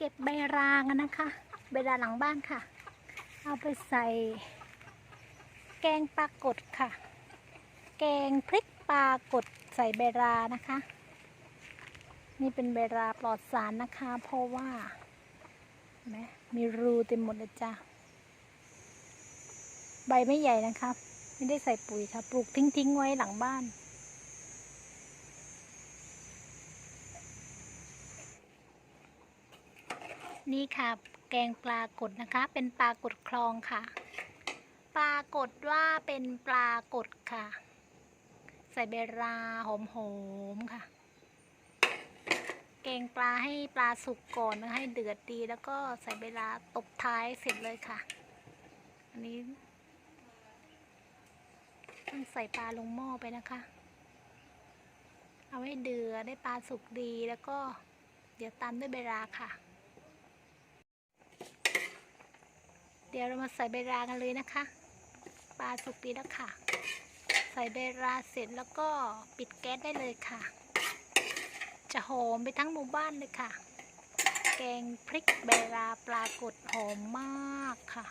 เก็บใบรางอะนะคะ ใบรางหลังบ้านค่ะ เอาไปใส่ แกงปลากดค่ะ แกงพริกปลากดใส่ใบรานะคะ นี่เป็นใบราปลอดสารนะคะ เพราะว่าเห็นไหมมีรูเต็มหมดเลยจ้ะใบไม่ใหญ่นะคะ ไม่ได้ใส่ปุ๋ยค่ะ ปลูกทิ้งๆไว้หลังบ้าน นี่ค่ะแกงปลากดนะคะ เป็นปลากดคลองค่ะ ปลากดว่าเป็นปลากดค่ะ ใส่เบราหอมๆค่ะ แกงปลาให้ปลาสุกก่อนนะให้เดือดดีแล้วก็ใส่เบราตบท้ายเสร็จเลยค่ะ อันนี้ต้องใส่ปลาลงหม้อไปนะคะ เอาให้เดือดได้ปลาสุกดีแล้วก็เดี๋ยวตามด้วยเบราค่ะ เดี๋ยวเรามาใส่ใบรากันเลยนะคะ ปลาสุกดีแล้วค่ะ ใส่ใบราเสร็จแล้วก็ปิดแก๊สได้เลยค่ะ จะหอมไปทั้งหมู่บ้านเลยค่ะ แกงพริกใบราปลากดหอมมากค่ะ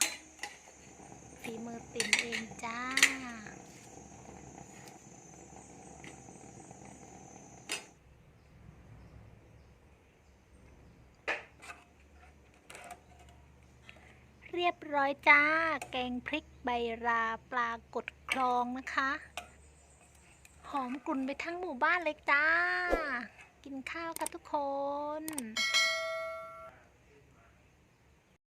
ฝีมือติ่มเองจ้า เรียบร้อยจ้า แกงพริกใบราปลากดคลองนะคะ หอมกลุ่นไปทั้งหมู่บ้านเลยจ้า กินข้าวครับทุกคน